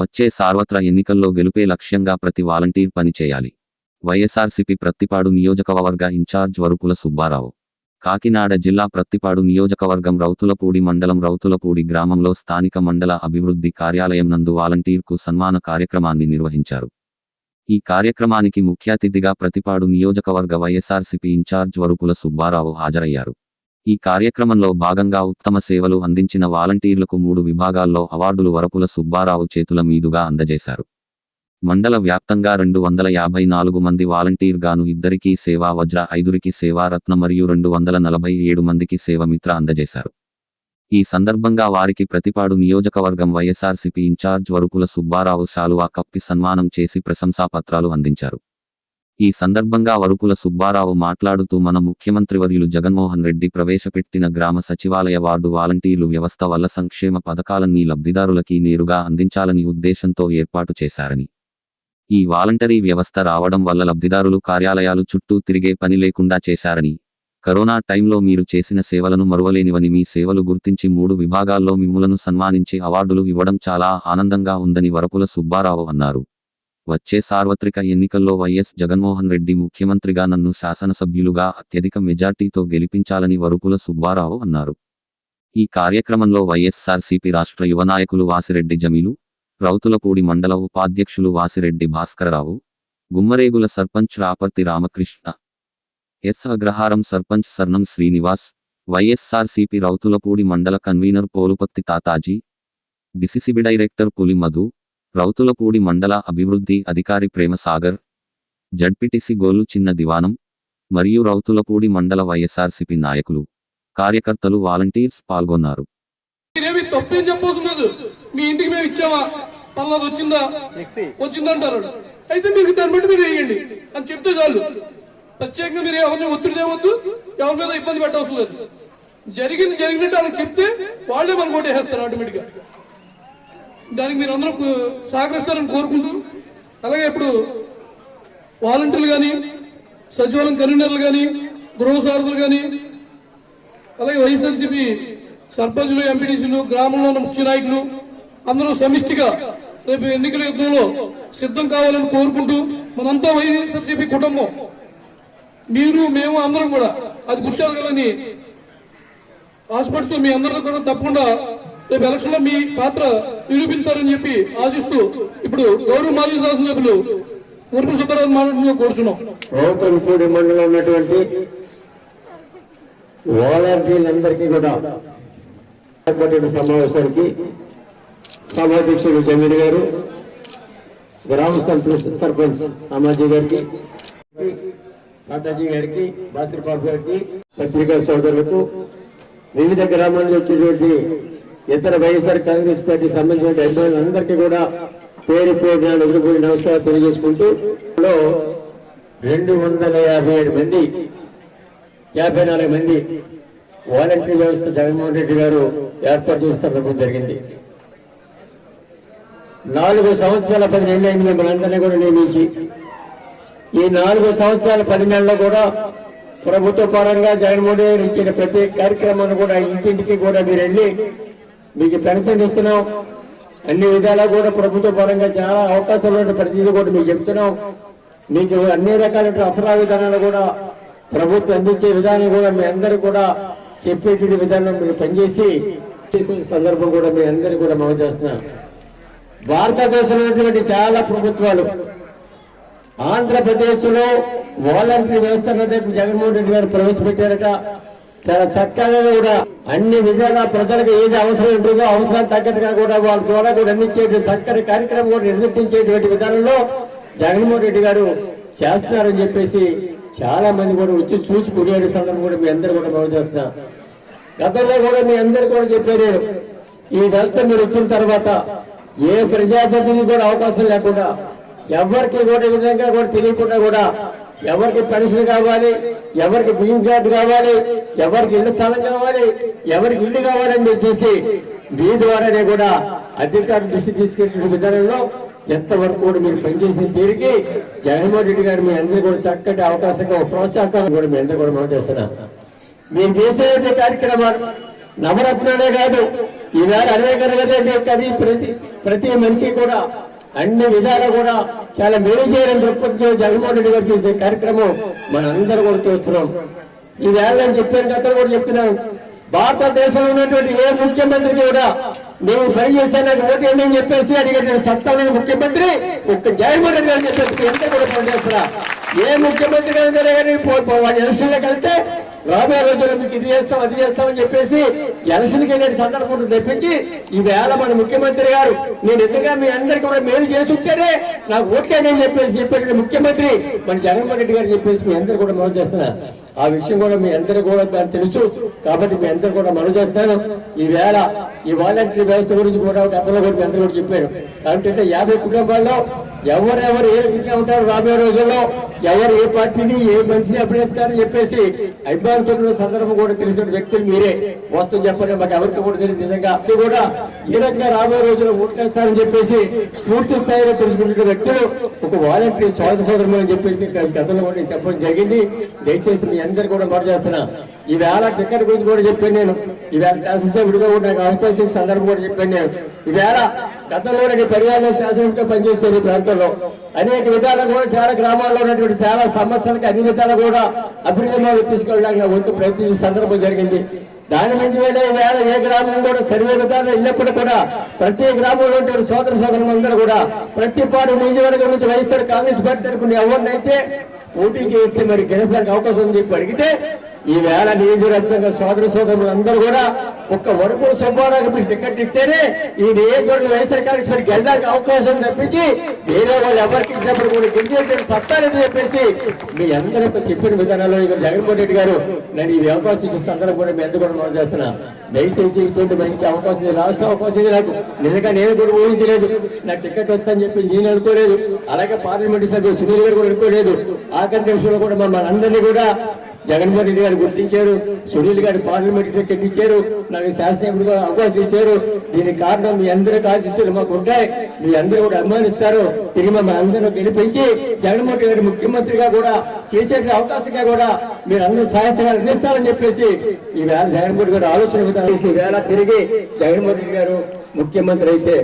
వచ్చే సార్వత్ర ఎన్నికల్లో గెలుపే లక్ష్యంగా ప్రతి వాలంటీర్ పనిచేయాలి వైఎస్ఆర్సిపి ప్రత్తిపాడు నియోజకవర్గ ఇన్ఛార్జ్ వరుకుల సుబ్బారావు. కాకినాడ జిల్లా ప్రత్తిపాడు నియోజకవర్గం రౌతులపూడి మండలం రౌతులపూడి గ్రామంలో స్థానిక మండల అభివృద్ధి కార్యాలయం నందు వాలంటీర్కు సన్మాన కార్యక్రమాన్ని నిర్వహించారు. ఈ కార్యక్రమానికి ముఖ్య అతిథిగా ప్రతిపాడు నియోజకవర్గ వైఎస్ఆర్సిపి ఇన్ఛార్జ్ వరుకుల సుబ్బారావు హాజరయ్యారు. ఈ కార్యక్రమంలో భాగంగా ఉత్తమ సేవలు అందించిన వాలంటీర్లకు మూడు విభాగాల్లో అవార్డులు వరపుల సుబ్బారావు చేతుల మీదుగా అందజేశారు. మండల వ్యాప్తంగా రెండు వందల యాభై నాలుగు మంది వాలంటీర్ గాను ఇద్దరికీ సేవా వజ్ర ఐదురికి సేవా రత్న మరియు రెండు వందల నలభై ఏడు మందికి సేవమిత్ర అందజేశారు. ఈ సందర్భంగా వారికి ప్రతిపాడు నియోజకవర్గం వైఎస్ఆర్సిపి ఇన్ఛార్జ్ వరుపుల సుబ్బారావు శాలువా కప్పి సన్మానం చేసి ప్రశంసా పత్రాలు అందించారు. ఈ సందర్భంగా వరుకుల సుబ్బారావు మాట్లాడుతూ మన ముఖ్యమంత్రి వర్యులు జగన్మోహన్ రెడ్డి ప్రవేశపెట్టిన గ్రామ సచివాలయ వార్డు వాలంటీర్లు వ్యవస్థ వల్ల సంక్షేమ పథకాలన్నీ లబ్ధిదారులకి నేరుగా అందించాలని ఉద్దేశంతో ఏర్పాటు చేశారని. ఈ వాలంటరీ వ్యవస్థ రావడం వల్ల లబ్ధిదారులు కార్యాలయాలు చుట్టూ తిరిగే పని లేకుండా చేశారని. కరోనా టైంలో మీరు చేసిన సేవలను మరువలేనివని మీ సేవలు గుర్తించి మూడు విభాగాల్లో మిమ్ములను సన్మానించి అవార్డులు ఇవ్వడం చాలా ఆనందంగా ఉందని వరపుల సుబ్బారావు అన్నారు. వచ్చే సార్వత్రిక ఎన్నికల్లో వైఎస్ జగన్మోహన్ రెడ్డి ముఖ్యమంత్రిగా నన్ను శాసనసభ్యులుగా అత్యధిక మెజార్టీతో గెలిపించాలని వరుపుల సుబ్బారావు అన్నారు. ఈ కార్యక్రమంలో వైఎస్సార్సీపీ రాష్ట్ర యువ నాయకులు వాసిరెడ్డి జమీలు రౌతులపూడి మండల ఉపాధ్యక్షులు వాసిరెడ్డి భాస్కరరావు గుమ్మరేగుల సర్పంచ్ రాపర్తి రామకృష్ణ ఎస్ అగ్రహారం సర్పంచ్ సర్నం శ్రీనివాస్ వైఎస్సార్సీపీ రౌతులపూడి మండల convener Polupathi Tataji DCCB director Puli Madhu Rowthulapudi మండల అభివృద్ధి అధికారి ప్రేమసాగర్ జడ్పిటిసి గోలు చిన్న దివానం మరియు రౌతులపూడి మండల వైఎస్ఆర్సీపీ నాయకులు కార్యకర్తలు వాలంటీర్స్ పాల్గొన్నారు. మీ ఇంటికి మేము ఇచ్చామా? పలాది వచ్చిందా? వచ్చిందంటారు. అయితే మీకు దాన్ని బట్టి మీరు వేయండి. అని చెప్తే చాలు. ప్రత్యేకంగా మీరు ఎవరిని ఒత్తిడి తేవద్దు. ఎవరి మీద ఇబ్బంది పెట్టవలసిన లేదు. జరిగింది జరిగినట్టు వాళ్ళకి చెప్తే వాళ్ళే మనకు ఓటు వేస్తారు ఆటోమేటిక్గా. దానికి మీరు అందరూ సహకరిస్తారని కోరుకుంటూ అలాగే ఇప్పుడు వాలంటీర్లు కానీ సచివాలయం కన్వీనర్లు కానీ గృహ సారథులు కానీ అలాగే వైఎస్ఆర్సీపీ సర్పంచులు ఎంపీటీసీలు గ్రామంలో ఉన్న ముఖ్య నాయకులు అందరూ సమిష్టిగా రేపు ఎన్నికల యుద్ధంలో సిద్ధం కావాలని కోరుకుంటూ మనంతా వైఎస్ఆర్సీపీ కుటుంబం మీరు మేము అందరం కూడా అది గుర్తెరగాలని ఆశపడుతూ మీ అందరితో కూడా తప్పకుండా రేపు ఎలక్షన్లో మీ పాత్ర నిరూపిస్తారని చెప్పి ఆశిస్తూ ఇప్పుడు గౌరవ మాజీ శాసనసభ్యులు ఊర్పు సుబ్బారావు మాట్లాడుతూ కోరుచున్నాం. రౌతలపూడి మండలం ఉన్నటువంటి వాలంటీర్లందరికీ కూడా సమావేశానికి సభాధ్యక్షుడు జమీర్ గారు గ్రామ సర్పంచ్ సర్పంచ్ అమ్మాజీ గారికి తాతాజీ గారికి బాసిర్ బాబు గారికి పత్రికా సోదరులకు వివిధ గ్రామాల్లో నుంచి వచ్చేటువంటి ఇతర వైఎస్ఆర్ కాంగ్రెస్ పార్టీ సంబంధించిన అందరికీ కూడా పేరు పేరు ఎదురుపోయి నమస్కారం తెలియజేసుకుంటూ రెండు వందల యాభై ఏడు మంది యాభై నాలుగు మంది వాలంటీర్ వ్యవస్థ జగన్మోహన్ రెడ్డి గారు ఏర్పాటు చేసే సందర్భం జరిగింది. నాలుగు సంవత్సరాల పది నెలలు అయింది మిమ్మల్ని అందరినీ కూడా నియమించి. ఈ నాలుగు సంవత్సరాల పది నెలల్లో కూడా ప్రభుత్వ పరంగా జగన్మోహన్ రెడ్డి ఇచ్చిన ప్రతి కార్యక్రమాన్ని కూడా ఇంటింటికి కూడా మీరు వెళ్ళి మీకు పెన్షన్ ఇస్తున్నాం. అన్ని విధాలా కూడా ప్రభుత్వ పరంగా చాలా అవకాశాలు ఉన్న ప్రతిదీ కూడా మీకు చెప్తున్నాం. మీకు అన్ని రకాల అసరా విధానాలు కూడా ప్రభుత్వం అందించే విధానం కూడా మీ అందరూ కూడా చెప్పేటువంటి విధానం మీరు పనిచేసి సందర్భం కూడా మీ అందరూ కూడా మనం చేస్తున్నాం భారతదేశంలో ఉన్నటువంటి చాలా ప్రభుత్వాలు ఆంధ్రప్రదేశ్లో వాలంటరీ వ్యవస్థ జగన్మోహన్ రెడ్డి గారు ప్రవేశపెట్టారట. చాలా చక్కగా కూడా అన్ని విధంగా ప్రజలకు ఏది అవసరం ఉంటుందో అవసరాలు తగ్గట్టుగా కూడా వాళ్ళ ద్వారా కూడా అందించేటువంటి చక్కని కార్యక్రమం కూడా నిర్వర్తించేటువంటి విధానంలో జగన్మోహన్ రెడ్డి గారు చేస్తున్నారని చెప్పేసి చాలా మంది కూడా వచ్చి చూసి కొనియాడే సందర్భం కూడా మీ అందరూ కూడా మనం చేస్తున్నాం గతంలో కూడా మీ అందరు కూడా చెప్పారు ఈ వ్యవస్థ మీరు వచ్చిన తర్వాత ఏ ప్రజాప్రతినిధి కూడా అవకాశం లేకుండా ఎవరికి కూడా విధంగా కూడా తెలియకుండా కూడా ఎవరికి పెన్షన్ కావాలి ఎవరికి బియ్యం కార్డు కావాలి ఎవరికి ఇల్లు స్థలం కావాలి ఎవరికి ఇల్లు కావాలని చెప్పేసి మీ ద్వారానే కూడా అధికారుల దృష్టి తీసుకెళ్ళిన విధానంలో ఎంతవరకు కూడా మీరు పనిచేసిన తీరికి జగన్మోహన్ రెడ్డి గారు మీ అందరికీ కూడా చక్కటి అవకాశంగా ప్రోత్సాహకాలు కూడా మీ అందరూ కూడా మనం చేస్తున్నా. మీరు చేసే కార్యక్రమాలు నవరత్నాలే కాదు ఈవేళ అనేక రకాల కవి ప్రతి ప్రతి మనిషి కూడా అన్ని విధాలు కూడా చాలా మేలు చేయడం దృక్పథంతో జగన్మోహన్ రెడ్డి గారు చేసే కార్యక్రమం మనందరూ కూడా చూస్తున్నాం. ఈవేళ నేను చెప్పాను గతంలో కూడా చెప్తున్నాను. భారతదేశంలో ఉన్నటువంటి ఏ ముఖ్యమంత్రి కూడా నేను పని చేశాను నాకు ఓటు ఏంటి అని చెప్పేసి అడిగిన సత్తామైన ముఖ్యమంత్రి ఒక్క జగన్మోహన్ రెడ్డి గారు చెప్పేసి ఎంత కూడా పనిచేస్తున్నా. ఏ ముఖ్యమంత్రి గారు సరే కానీ పో- పో- ఎలక్షన్లోకి వెళ్తే రాబోయే రోజుల్లో మీకు ఇది చేస్తాం అది చేస్తామని చెప్పేసి ఎలక్షన్కి వెళ్ళే సందర్భం తెప్పించి ఈ వేళ మన ముఖ్యమంత్రి గారు నేను నిజంగా మీ అందరికీ కూడా మేలు చేసి ఉంటేనే నాకు ఓట్లేనని అని చెప్పేసి చెప్పిన ముఖ్యమంత్రి మన జగన్మోహన్ రెడ్డి గారు చెప్పేసి మీ అందరు కూడా మనం చేస్తున్నా ఆ విషయం కూడా మీ అందరూ కూడా నాకు తెలుసు. కాబట్టి మీ అందరు కూడా మనం చేస్తాను. ఈ వేళ ఈ వాలంటరీ వ్యవస్థ గురించి కూడా గతంలో కూడా మీ అందరూ కూడా చెప్పారు. కాబట్టి యాభై కుటుంబాల్లో ఎవరెవరు ఏ రకంగా ఉంటారు రాబోయే రోజుల్లో ఎవరు ఏ పార్టీని ఏ మనిషిని అభినేస్తారని చెప్పేసి అభిమానుతున్న సందర్భం కూడా తెలిసిన వ్యక్తులు మీరే. వస్తూ చెప్పండి మాకు ఎవరికి కూడా తెలియదు నిజంగా. అది కూడా ఏ రకంగా రాబోయే రోజుల్లో ఓట్లేస్తారని చెప్పేసి పూర్తి స్థాయిలో తెలుసుకుంటున్న వ్యక్తులు ఒక వాలంటీర్ సోదర సోదరులు అని చెప్పేసి గతంలో కూడా చెప్పడం జరిగింది. దయచేసి మీ అందరు కూడా మాట చేస్తున్నా. ఈవేళ టికెట్ గురించి కూడా చెప్పాను నేను. ఈవేళ శాసనసభ్యుడిగా కూడా నాకు అవకాశం ఇచ్చిన సందర్భం కూడా చెప్పాను నేను. ఈవేళ గతంలో నేను పరివారంలో శాసనసభ్యుడిగా పనిచేశాను ఈ ప్రాంతంలో. అనేక విధాలు కూడా చాలా గ్రామాల్లో ఉన్నటువంటి చాలా సమస్యలకు అన్ని విధాలు కూడా అభివృద్ధి తీసుకెళ్ళడానికి నా వంతు ప్రయత్నించిన సందర్భం జరిగింది. దాని నుంచి వేరే వేళ ఏ గ్రామం కూడా సర్వే విధానం వెళ్ళినప్పుడు కూడా ప్రతి గ్రామంలో ఉండే సోదర సోదరులందరూ కూడా ప్రతి పాడు నియోజకవర్గం నుంచి వైఎస్ఆర్ కాంగ్రెస్ పార్టీ తరపున ఎవరినైతే పోటీ చేస్తే మరి గెలిచడానికి అవకాశం ఉంది చెప్పి అడిగితే ఈ వేళ నియోజకవర్గంగా సోదర సోదరులు అందరూ కూడా ఒక్క వరకు సుబ్బారావుకి మీరు టికెట్ ఇస్తేనే ఈ నియోజకవర్గ వైఎస్ఆర్ కాంగ్రెస్ పార్టీకి వెళ్ళడానికి అవకాశం తప్పించి వేరే వాళ్ళు ఎవరికి ఇచ్చినప్పుడు కూడా గెలిచేటువంటి సత్తారని చెప్పేసి మీ అందరూ ఒక చెప్పిన విధానంలో ఇక్కడ జగన్మోహన్ రెడ్డి గారు నేను ఈ అవకాశం ఇచ్చే సందర్భం కూడా మీ అందరూ కూడా మనం చేస్తున్నా. దయచేసి ఇటువంటి మంచి అవకాశం రాష్ట్ర అవకాశం నాకు నిజంగా నేను కూడా ఊహించలేదు. నా టికెట్ వస్తుందని చెప్పి నేను అనుకోలేదు. అలాగే పార్లమెంట్ సభ్యులు సునీల్ గారు కూడా అనుకోలేదు. ఆఖరి నిమిషంలో కూడా మన అందరినీ కూడా జగన్మోహన్ రెడ్డి గారు గుర్తించారు సునీల్ గారు పార్లమెంట్ టికెట్ ఇచ్చారు నాకు శాసనసభ్యుడిగా అవకాశం ఇచ్చారు. దీనికి కారణం మీ అందరికి ఆశిస్తులు మాకు ఉంటాయి. మీ అందరూ కూడా అభిమానిస్తారు. తిరిగి మమ్మల్ని అందరూ గెలిపించి జగన్మోహన్ రెడ్డి ముఖ్యమంత్రిగా కూడా చేసే అవకాశంగా కూడా మీరు అందరూ సహాయసహాయాలు అందిస్తారని చెప్పేసి ఈ వేళ జగన్మోహన్ గారు ఆలోచన విధానం చేసి వేళ తిరిగి జగన్మోహన్ రెడ్డి గారు ముఖ్యమంత్రి అయితే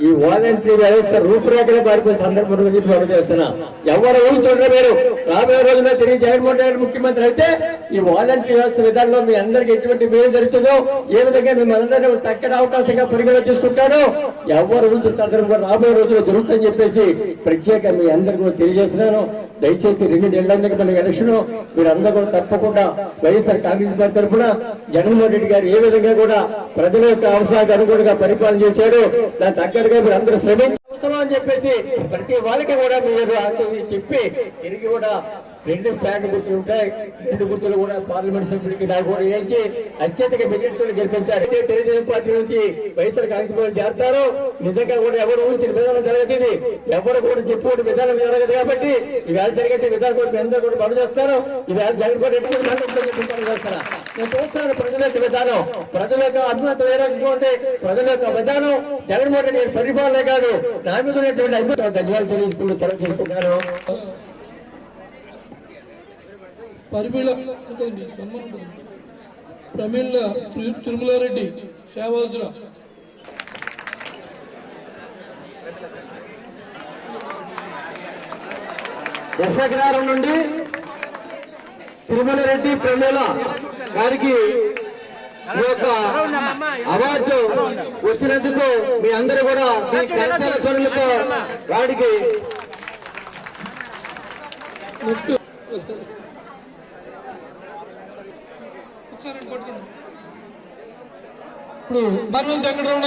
ఈ వాలంటరీ వ్యవస్థ రూపురేఖలు పారిపోయే సందర్భం చెప్పి మనం చేస్తున్నా. ఎవరు ఊహించుంటారు మీరు. రాబోయే రోజుల్లో తిరిగి జగన్మోహన్ రెడ్డి ముఖ్యమంత్రి అయితే ఈ వాలంటరీ వ్యవస్థ విధానంలో మీ అందరికి ఎటువంటి మేలు జరుగుతుందో ఏ విధంగా మిమ్మల్ని అందరినీ చక్కటి అవకాశంగా పరిగణ చేసుకుంటారో ఎవరు ఊహించే సందర్భంలో రాబోయే రోజుల్లో దొరుకుతుందని చెప్పేసి ప్రత్యేక మీ అందరికీ తెలియజేస్తున్నాను. దయచేసి రెండు నెలలకి మన ఎలక్షన్. మీరు కూడా తప్పకుండా వైఎస్ఆర్ కాంగ్రెస్ పార్టీ తరఫున జగన్మోహన్ రెడ్డి గారు ఏ విధంగా కూడా ప్రజల యొక్క అవసరాలకు అనుగుణంగా పరిపాలన చేశాడు దాని తగ్గట్టుగా మీరు అందరూ శ్రమించి అవసరం అని చెప్పేసి ప్రతి వాళ్ళకి కూడా మీరు చెప్పి తిరిగి కూడా రెండు ఫ్యాన్ గుర్తులు ఉంటాయి. రెండు గుర్తులు కూడా పార్లమెంట్ సభ్యుడికి నాకు కూడా వేయించి అత్యధిక మెజార్టీతో గెలిపించారు. అయితే తెలుగుదేశం పార్టీ నుంచి వైఎస్ఆర్ కాంగ్రెస్ పార్టీ చేరతారో. నిజంగా కూడా ఎవరు ఊహించిన విధానం జరగదు ఎవరు కూడా చెప్పుకోవడం విధానం జరగదు కాబట్టి ఈవేళ జరిగే విధానం కూడా మీ అందరూ కూడా పనులు చేస్తారు. ఈవేళ జగన్మోహన్ రెడ్డి కూడా మళ్ళీ చేస్తారా. నేను చూస్తున్నాను ప్రజల యొక్క విధానం. ప్రజల యొక్క అభిమతం ప్రజల యొక్క విధానం జగన్మోహన్ రెడ్డి గారి పరిపాలనే కాదు. నా మీద ఉన్నటువంటి అభిమతం ధన్యవాదాలు తెలియజేసుకుంటూ సెలవు తీసుకుంటున్నాను. పరిమళ సన్మానం. ప్రమీళ తిరు- తిరుమలారెడ్డి సేవార్జున దశగ్రారం నుండి తిరుమల రెడ్డి ప్రమేల గారికి ఈ యొక్క అవార్డు వచ్చినందుకు మీ అందరూ కూడా మీ కరచాల ధ్వనులతో వాడికి ఇప్పుడు బర్మల్ వెంకటరమణ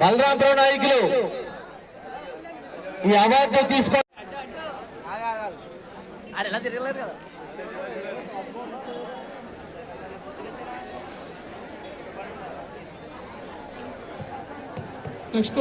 బలరామరావు నాయకులు. ఈ అవార్డు తీసుకో నెక్స్ట్